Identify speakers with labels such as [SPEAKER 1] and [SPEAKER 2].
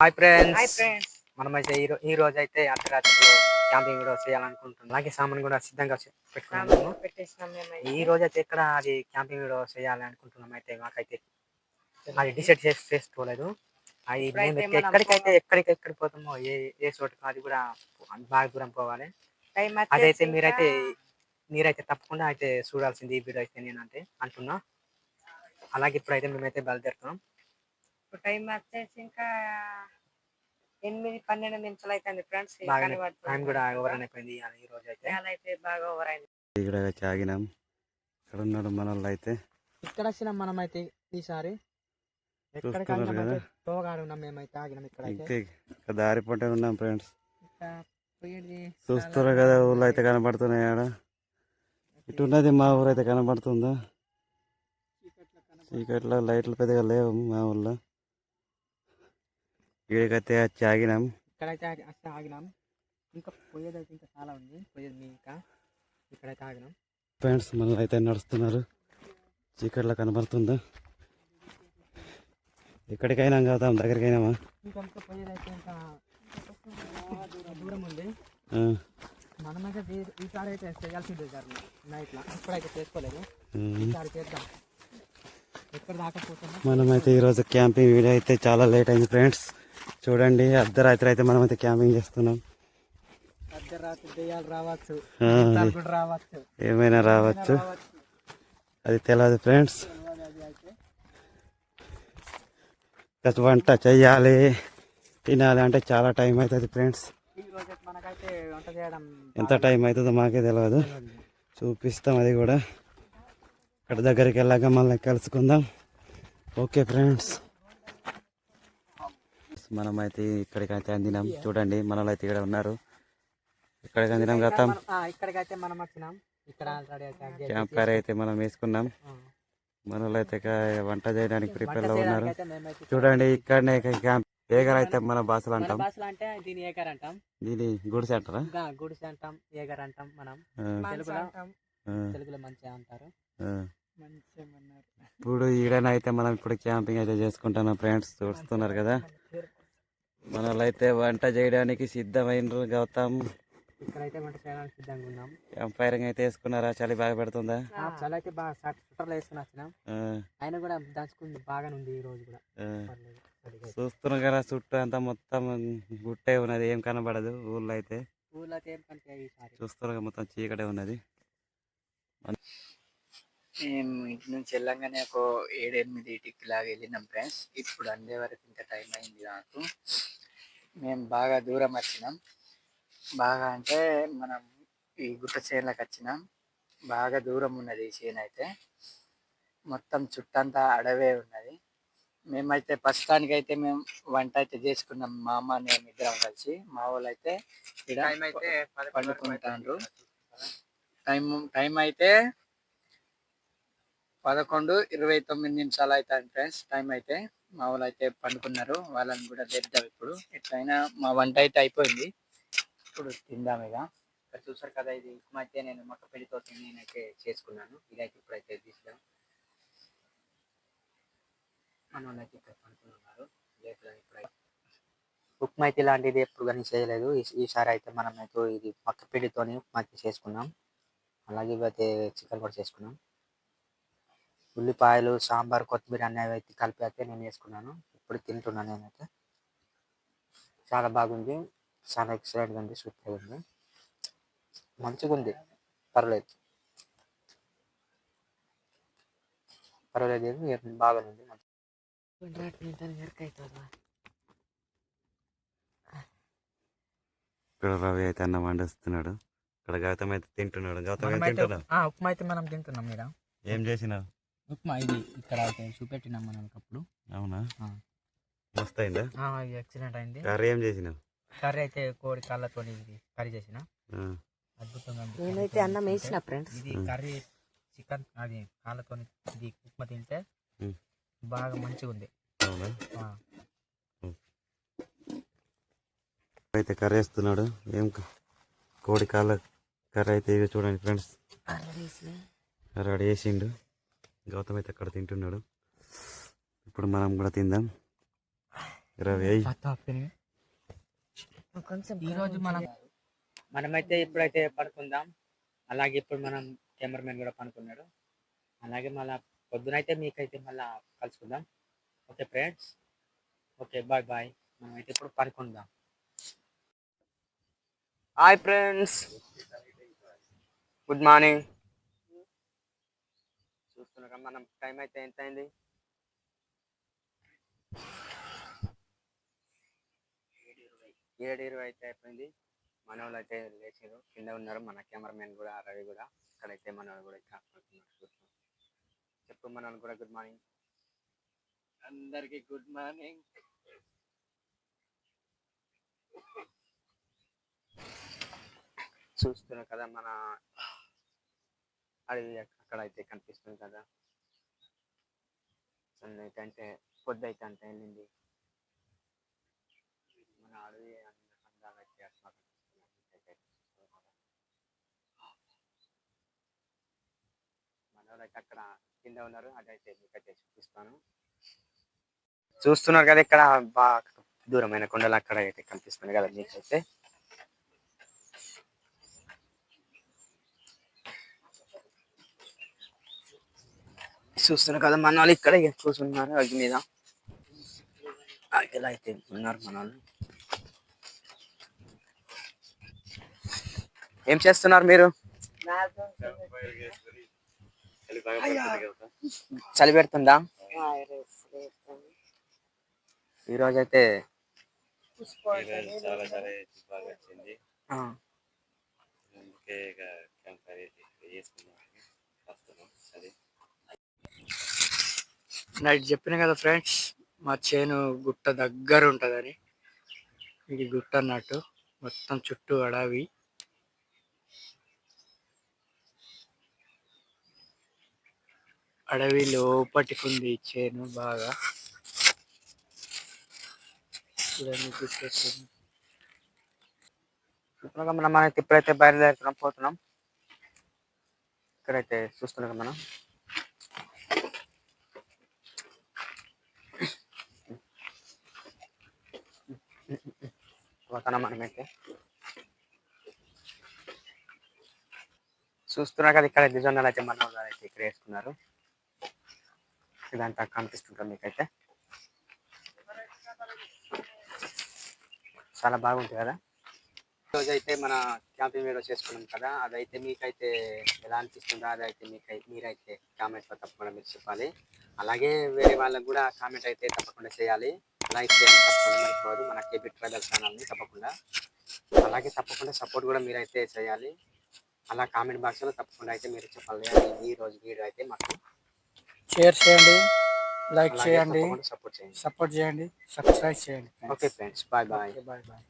[SPEAKER 1] Hi friends మనమైతే ఈ రోజు అయితే అర్ధరాత్రి క్యాంపింగ్ కూడా చేయాలనుకుంటున్నాం. అలాగే సామాన్ కూడా సిద్ధంగా పెట్టుకున్నాము ఈ రోజు అయితే ఎక్కడ అది క్యాంపింగ్ కూడా చేయాలి అనుకుంటున్నాం అయితే మాకైతే. అది డిసైడ్ చేసి చేసుకోలేదు. అది మేము ఎక్కడికైతే ఎక్కడికి ఎక్కడ పోతామో ఏ ఏ చోటుకు అది కూడా బాగా దూరం పోవాలి. అదైతే మీరైతే మీరైతే తప్పకుండా అయితే చూడాల్సింది ఈ వీడియో అయితే నేను అంటే అంటున్నా. అలాగే ఇప్పుడైతే మేమైతే బయలుదేరుతున్నాం.
[SPEAKER 2] ఇప్పుడు టైం వచ్చేసి ఇంకా ఎనిమిది పన్నెండు నిమిషాలు అవుతుంది ఫ్రెండ్స్
[SPEAKER 1] టైం కూడా ఓవర్ అయిపోయింది ఈ రోజు అయితే.
[SPEAKER 2] అయితే బాగా ఓవర్ అయింది.
[SPEAKER 3] ఇక్కడ చాగినాం. ఇక్కడ ఉన్నాడు మన వాళ్ళు అయితే
[SPEAKER 1] ఇక్కడ వచ్చినాం మనం అయితే ఈసారి ఆగినాం ఆగినాం అయితే
[SPEAKER 3] దారి పొంటే ఉన్నాం ఫ్రెండ్స్. చూస్తారు కదా ఊళ్ళో అయితే కనబడుతున్నాయి ఆడ. ఇటు ఉన్నది మా ఊరు అయితే కనబడుతుందా. చీకట్లో లైట్లు పెద్దగా లేవు మా ఊళ్ళో. ఇక్కడికైతే వచ్చి ఆగినాం
[SPEAKER 1] ఇక్కడైతే అసలు ఆగినాం. ఇంకా పోయేది అయితే ఇంకా చాలా ఉంది. పోయేది మీ ఇంకా. ఇక్కడైతే ఆగినాం.
[SPEAKER 3] ఫ్రెండ్స్ మన అయితే నడుస్తున్నారు. చీకట్లో కనబడుతుందా? ఎక్కడికైనా కదా దగ్గరికైనామా?
[SPEAKER 1] పోయేది అయితే ఇంకా దూరం ఉంది. మనమైతే ఈసారి అయితే చేయాల్సిందే సార్. నైట్లో. ఇప్పుడైతే చేసుకోలేదు. ఈసారి చేద్దాం.
[SPEAKER 3] మనమైతే ఈరోజు క్యాంపింగ్ వీడియో అయితే చాలా లేట్ అయింది ఫ్రెండ్స్ చూడండి అర్ధరాత్రి అయితే మనమైతే క్యాంపింగ్ చేస్తున్నాం.
[SPEAKER 1] రావచ్చు
[SPEAKER 3] ఏమైనా రావచ్చు? అది తెలియదు ఫ్రెండ్స్
[SPEAKER 1] అయితే
[SPEAKER 3] వంట చెయ్యాలి తినాలి అంటే చాలా టైం అవుతుంది ఫ్రెండ్స్
[SPEAKER 1] అయితే
[SPEAKER 3] ఎంత టైం అవుతుందో మాకే తెలియదు
[SPEAKER 1] తెలియదు.
[SPEAKER 3] చూపిస్తాం అది కూడా. అక్కడ దగ్గరికి వెళ్ళాక మళ్ళీ కలుసుకుందాం. ఓకే ఫ్రెండ్స్ మనమైతే ఇక్కడికైతే అందినాం. చూడండి మనలో అయితే ఇక్కడ ఉన్నారు. ఇక్కడికి అందినాం గతం.
[SPEAKER 1] ఇక్కడికైతే మనం వచ్చినాం. ఇక్కడ
[SPEAKER 3] క్యాంప్ ఫైర్ అయితే మనం వేసుకున్నాం. మనలో అయితే ఇక వంట చేయడానికి
[SPEAKER 1] వంట
[SPEAKER 3] ప్రిపేర్లో ఉన్నారు. చూడండి ఇక్కడనే ఇక క్యాంప్. ఏగర్ అయితే మన భాషలు
[SPEAKER 1] మన
[SPEAKER 3] అంటాం
[SPEAKER 1] అంటే దీని ఏగర్ అంటాం.
[SPEAKER 3] దీని గుడి సెంటరా
[SPEAKER 1] ఇంకా గుడిసె అంటాం ఏగర్ అంటాం మనం. తెలుగులో? మంచిగా అంటారు.
[SPEAKER 3] ఇప్పుడు ఈడనైతే మనం ఇప్పుడు క్యాంపింగ్ అయితే చేసుకుంటున్నాం ఫ్రెండ్స్. చూస్తున్నారు కదా. మనలో అయితే వంట చేయడానికి సిద్ధమైనరు గౌతమ్.
[SPEAKER 1] ఇక్కడైతే వంట చేయడానికి సిద్ధంగా ఉన్నాం.
[SPEAKER 3] క్యాంప్ ఫైరింగ్ అయితే వేసుకున్నారా? చలి బాగా పెడుతుందా?
[SPEAKER 1] ఆ, చాలా అయితే బాగా షట్టర్లు వేసుకుని వచ్చినాం.
[SPEAKER 3] ఆ,
[SPEAKER 1] ఆయన కూడా దంచుకుంది బాగానే ఉంది ఈ రోజు కూడా.
[SPEAKER 3] ఆ.
[SPEAKER 1] పర్లేదు సరిగా అయితే.
[SPEAKER 3] చూస్తున్నాం కదా చుట్టూ అంతా మొత్తం గుట్టే ఉన్నది ఏం కనబడదు ఊళ్ళో అయితే.
[SPEAKER 1] ఊళ్ళో అయితే ఏం కనిపించాయి ఈసారి.
[SPEAKER 3] చూస్తున్నారు మొత్తం చీకటే ఉన్నది.
[SPEAKER 4] మేము ఇంటి నుంచి వెళ్ళంగానే ఒక ఏడు ఎనిమిదింటికి లాగా వెళ్ళినాం ఫ్రెండ్స్. ఇప్పుడు అందే వరకు ఇంత టైం అయింది నాకు. మేము బాగా దూరం వచ్చినాం. బాగా అంటే మనం ఈ గుట్ట చేనులకు వచ్చినాం. బాగా దూరం ఉన్నది ఈ చేను అయితే. మొత్తం చుట్టంతా అడవే ఉన్నది. మేమైతే ప్రస్తుతానికి అయితే మేము వంట అయితే చేసుకున్నాం. మా అమ్మ నేను ఇద్దరం కలిసి. మా వాళ్ళు అయితే పండుకుంటాండ్రు. టైం టైం అయితే పదకొండు ఇరవై తొమ్మిది నిమిషాలు అవుతాయి ఫ్రెండ్స్. టైం అయితే మా వాళ్ళు అయితే పండుకున్నారు. వాళ్ళని కూడా తెద్దాం ఇప్పుడు. ఎట్లయినా మా వంట అయితే అయిపోయింది. ఇప్పుడు తిందాం ఇక. ఇక్కడ చూసారు కదా ఇది ఉప్మా అయితే నేను మొక్క పెళ్ళితో నేనైతే చేసుకున్నాను. ఇదైతే ఇప్పుడైతే తీసాం మన వాళ్ళైతే ఇక్కడ పండుకున్నారు. లేకపోతే ఇప్పుడైతే
[SPEAKER 1] ఉప్మా అయితే ఇలాంటిది ఎప్పుడు కానీ చేయలేదు. ఈ- ఈసారి అయితే మనం అయితే ఇది పక్క పిండితోని ఉప్మా చేసుకున్నాం. అలాగే అయితే చికెన్ కూడా చేసుకున్నాం. ఉల్లిపాయలు సాంబార్ కొత్తిమీర అన్నీ అయితే కలిపి అయితే నేను వేసుకున్నాను. ఇప్పుడు తింటున్నాను నేనైతే. చాలా బాగుంది. చాలా ఎక్సలెంట్గా ఉంది. సూపర్గా ఉంది. మంచిగా ఉంది పర్లేదు పర్వాలేదు ఏం బాగానే ఉంది
[SPEAKER 3] ఇక్కడ రవి అయితే అన్నం వండిస్తున్నాడు. ఇక్కడ గౌతమ్ అయితే తింటున్నాడు. గౌతమ్
[SPEAKER 1] ఉప్మా అయితే మనం తింటున్నాం ఇక్కడ
[SPEAKER 3] ఏం చేసినావు?
[SPEAKER 1] ఉప్మా ఇది ఇక్కడ అయితే చూపెట్టినాం మనం అప్పుడు
[SPEAKER 3] అవునా?
[SPEAKER 1] ఆ.
[SPEAKER 3] మస్తు అయిందా
[SPEAKER 1] ఎక్సలెంట్ అయింది.
[SPEAKER 3] కర్రీ ఏం చేసినావు?
[SPEAKER 1] కర్రీ అయితే కోడి కాళ్ళతో కర్రీ చేసిన. అద్భుతంగా ఉంది.
[SPEAKER 2] నేనైతే అన్నం వేసిన ఫ్రెండ్స్.
[SPEAKER 1] ఇది. కర్రీ చికెన్ అది కాళ్ళతో ఇది ఉప్మా తింటే. బాగా మంచిగా ఉంది.
[SPEAKER 3] అయితే కర్రీ వేస్తున్నాడు? ఏం కోడి కాళ్ళ కర్రీ అయితే ఇవి చూడండి ఫ్రెండ్స్. రెడీ చేసిండు. గౌతమ్ అయితే అక్కడ తింటున్నాడు. ఇప్పుడు మనం కూడా తిందాం. ఇరవై
[SPEAKER 1] ఈరోజు మనం మనమైతే ఇప్పుడైతే పడుకుందాం. అలాగే ఇప్పుడు మనం కెమెరామెన్ కూడా పడుకున్నాడు. అలాగే మళ్ళా పొద్దునైతే మీకైతే మళ్ళా కలుసుకుందాం. Okay friends. Okay bye bye. మనమైతే ఇప్పుడు పడుకుందాం. Hi friends. Good morning. చూస్తున్నాం మనం టైం అయితే ఎంత అయింది ఏడు ఇరవై అయితే అయిపోయింది. మన వాళ్ళు అయితే లేచారు కింద ఉన్నారు మన కెమెరామెన్ కూడా రవి కూడా. ఇక్కడైతే మన వాళ్ళు కూడా ఇక్కడ చూస్తున్నాం. చెప్పు మన వాళ్ళు కూడా గుడ్ మార్నింగ్
[SPEAKER 4] అందరికి గుడ్ మార్నింగ్
[SPEAKER 1] చూస్తున్నారు కదా మన అడవి అక్కడ అయితే కనిపిస్తుంది కదా. సన్ అయితే అంటే పొద్దు అయితే అంత వెళ్ళింది. మన అడవి అన్ని అందాలు అయితే అట్లా అక్కడ కింద ఉన్నారు. అదైతే మీకైతే చూపిస్తాను చూస్తున్నారు కదా ఇక్కడ బాగా దూరమైన కొండలు అక్కడ అయితే కనిపిస్తుంది కదా మీకైతే. చూస్తున్నారు కదా మన వాళ్ళు ఇక్కడ కూర్చున్నారు అగ్గి మీద. అగ్గిలో అయితే ఉన్నారు మన వాళ్ళు. ఏం చేస్తున్నారు మీరు? చలి పెడుతుందా? ఈ రోజు అయితే
[SPEAKER 3] అందుకే ఇక క్యాంప్ ఫైర్ చేసుకున్నాం వస్తున్నాం అది
[SPEAKER 4] నైట్ చెప్పిన కదా ఫ్రెండ్స్ మా చేను గుట్ట దగ్గర ఉంటుందని. ఇది గుట్ట అన్నట్టు మొత్తం చుట్టూ అడవి. అడవి లోపటికుంది చేను బాగా. చూడండి
[SPEAKER 1] గుట్టేస్తుంది మనం ఇప్పుడైతే బయలుదేరుతున్నాం పోతున్నాం. ఇక్కడైతే చూస్తున్నాం కదా మనం. పోతున్నాం మనమైతే? చూస్తున్నారు కదా ఇక్కడ డిజైనర్ అయితే మన వాళ్ళు అయితే ఇక్కడ వేసుకున్నారు. ఇదంతా కనిపిస్తుంది మీకైతే. చాలా బాగుంటుంది కదా? రోజు అయితే మన క్యాంపింగ్ వీడియో చేసుకున్నాం కదా అదైతే మీకైతే ఎలా అనిపిస్తుందో అదైతే మీకైతే మీరైతే కామెంట్స్లో తప్పకుండా మీరు చెప్పాలి. అలాగే వేరే వాళ్ళకు కూడా కామెంట్ అయితే తప్పకుండా చేయాలి. లైక్ చేయండి తప్పకుండా మర్చిపోవద్దు మన కేబీ ట్రైబల్ ఛానల్ని తప్పకుండా. అలాగే తప్పకుండా సపోర్ట్ కూడా మీరైతే చేయాలి. అలా కామెంట్ బాక్స్లో తప్పకుండా అయితే మీరు చెప్పాలి. ఈ రోజు వీడియో అయితే మాకు
[SPEAKER 4] షేర్ చేయండి లైక్ చేయండి
[SPEAKER 1] సపోర్ట్ చేయండి.
[SPEAKER 4] సపోర్ట్ చేయండి సబ్స్క్రైబ్ చేయండి
[SPEAKER 1] okay friends bye bye
[SPEAKER 4] bye bye